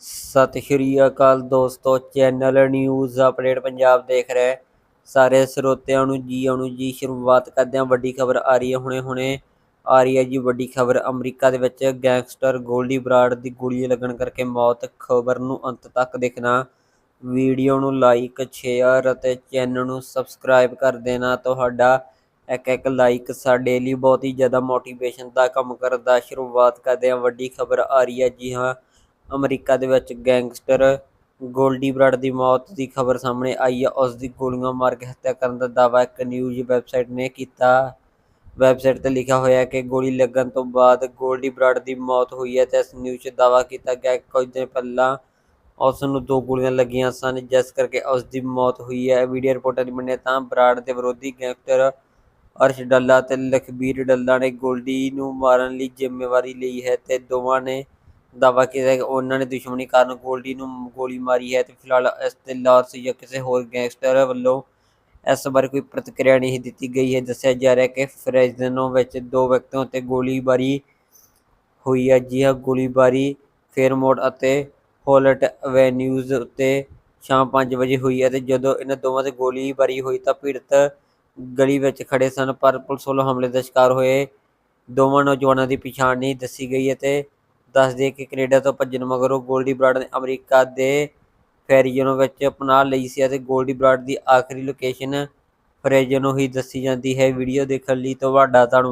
ਸਤਿ ਸ਼੍ਰੀ ਅਕਾਲ ਦੋਸਤੋ, channel news update Punjab ਦੇਖ ਰਹੇ ਸਾਰੇ ਸਰੋਤਿਆਂ ਨੂੰ ਜੀ, ਆਉਣ ਜੀ, ਸ਼ੁਰੂਆਤ ਕਰਦੇ ਹਾਂ। ਵੱਡੀ ਖਬਰ ਆ ਰਹੀ ਹੈ ਹੁਣੇ ਹੁਣੇ। ਆ ਰਹੀ ਹੈ ਜੀ ਵੱਡੀ ਖਬਰ। ਅਮਰੀਕਾ ਦੇ ਵਿੱਚ ਗੈਂਗਸਟਰ ਗੋਲਡੀ ਬਰਾਡ ਦੀ ਗੋਲੀ ਲੱਗਣ ਕਰਕੇ ਮੌਤ। ਖਬਰ ਨੂੰ ਅੰਤ ਤੱਕ ਦੇਖਣਾ। ਵੀਡੀਓ ਨੂੰ ਲਾਈਕ, ਸ਼ੇਅਰ ਅਤੇ ਚੈਨਲ ਨੂੰ ਸਬਸਕ੍ਰਾਈਬ ਕਰ ਦੇਣਾ। ਤੁਹਾਡਾ ਇੱਕ ਇੱਕ ਲਾਈਕ ਸਾਡੇ ਲਈ ਬਹੁਤ ਹੀ ਜ਼ਿਆਦਾ ਮੋਟੀਵੇਸ਼ਨ ਦਾ ਕੰਮ ਕਰਦਾ। ਸ਼ੁਰੂਆਤ ਕਰਦੇ ਹਾਂ। ਵੱਡੀ ਖਬਰ ਆ ਰਹੀ ਹੈ ਜੀ ਹਾਂ। ਅਮਰੀਕਾ ਦੇ ਵਿੱਚ ਗੈਂਗਸਟਰ ਗੋਲਡੀ ਬਰਾਡ ਦੀ ਮੌਤ ਦੀ ਖਬਰ ਸਾਹਮਣੇ ਆਈ ਹੈ ਉਸ ਦੀ ਗੋਲੀਆਂ ਮਾਰ ਕੇ ਹੱਤਿਆ ਕਰਨ ਦਾ ਦਾਅਵਾ ਇੱਕ ਨਿਊਜ਼ ਵੈਬਸਾਈਟ ਨੇ ਕੀਤਾ। ਵੈਬਸਾਈਟ ਤੇ ਲਿਖਿਆ ਹੋਇਆ ਹੈ ਕਿ ਗੋਲੀ ਲੱਗਣ ਤੋਂ ਬਾਅਦ ਗੋਲਡੀ ਬਰਾਡ ਦੀ ਮੌਤ ਹੋਈ ਹੈ ਤੇ ਇਸ ਨਿਊਜ਼ 'ਚ ਦਾਅਵਾ ਕੀਤਾ ਗਿਆ ਕਿ ਕੁਝ ਦਿਨ ਪਹਿਲਾਂ ਉਸ ਨੂੰ ਦੋ ਗੋਲੀਆਂ ਲੱਗੀਆਂ ਸਨ, ਜਿਸ ਕਰਕੇ ਉਸ ਦੀ ਮੌਤ ਹੋਈ ਹੈ। ਵੀਡੀਓ ਰਿਪੋਰਟਾਂ ਦੀ ਮੰਨੇ ਤਾਂ ਬਰਾਡ ਦੇ ਵਿਰੋਧੀ ਗੈਂਗਸਟਰ ਅਰਸ਼ ਡੱਲਾ ਤੇ ਲਖਬੀਰ ਡੱਲਾ ਨੇ ਗੋਲਡੀ ਨੂੰ ਮਾਰਨ ਲਈ ਜ਼ਿੰਮੇਵਾਰੀ ਲਈ ਹੈ ਤੇ ਦੋਵਾਂ ਨੇ ਦਾਅਵਾ ਕੀਤਾ ਕਿ ਉਹਨਾਂ ਨੇ ਦੁਸ਼ਮਣੀ ਕਾਰਨ ਗੋਲਡੀ ਨੂੰ ਗੋਲੀ ਮਾਰੀ ਹੈ ਤੇ ਫਿਲਹਾਲ ਇਸ ਤੇ ਲਾਰਸ ਜਾਂ ਕਿਸੇ ਹੋਰ ਗੈਂਗਸਟਰ ਵੱਲੋਂ ਇਸ ਬਾਰੇ ਕੋਈ ਪ੍ਰਤੀਕਿਰਿਆ ਨਹੀਂ ਦਿੱਤੀ ਗਈ ਹੈ। ਦੱਸਿਆ ਜਾ ਰਿਹਾ ਹੈ ਕਿ ਫਰੈਜ਼ਨੋ ਵਿੱਚ ਦੋ ਵਿਅਕਤੀਆਂ ਉੱਤੇ ਗੋਲੀਬਾਰੀ ਹੋਈ ਹੈ ਜੀ ਹਾਂ ਗੋਲੀਬਾਰੀ ਫੇਰਮੋਟ ਅਤੇ ਹੋਲਟ ਐਵੇਨਿਊਜ਼ ਉੱਤੇ ਸ਼ਾਮ 5 ਵਜੇ ਹੋਈ ਹੈ ਤੇ ਜਦੋਂ ਇਹਨਾਂ ਦੋਵਾਂ ਤੇ ਗੋਲੀਬਾਰੀ ਹੋਈ ਤਾਂ ਪੀੜਤ ਗਲੀ ਵਿੱਚ ਖੜੇ ਸਨ, ਪਰ ਪੁਲਿਸ ਵੱਲੋਂ ਹਮਲੇ ਦਾ ਸ਼ਿਕਾਰ ਹੋਏ ਦੋਵਾਂ ਨੌਜਵਾਨਾਂ ਦੀ ਪਛਾਣ ਨਹੀਂ ਦੱਸੀ ਗਈ ਹੈ ਤੇ ਦੱਸ ਦਈਏ ਕਿ ਕੈਨੇਡਾ ਤੋਂ ਭੱਜਣ ਮਗਰੋਂ ਗੋਲਡੀ ਬਰਾਡ ਨੇ ਅਮਰੀਕਾ ਦੇ ਫੈਰੀਜ਼ਨੋ ਵਿੱਚ ਅਪਣਾ ਲਈ ਸੀ ਅਤੇ ਗੋਲਡੀ ਬਰਾਡ ਦੀ ਆਖਰੀ ਲੋਕੇਸ਼ਨ ਫਰੇਜ਼ਨੋ ਹੀ ਦੱਸੀ ਜਾਂਦੀ ਹੈ। ਵੀਡੀਓ ਦੇਖਣ ਲਈ ਤੁਹਾਡਾ ਧੰਨਵਾਦ।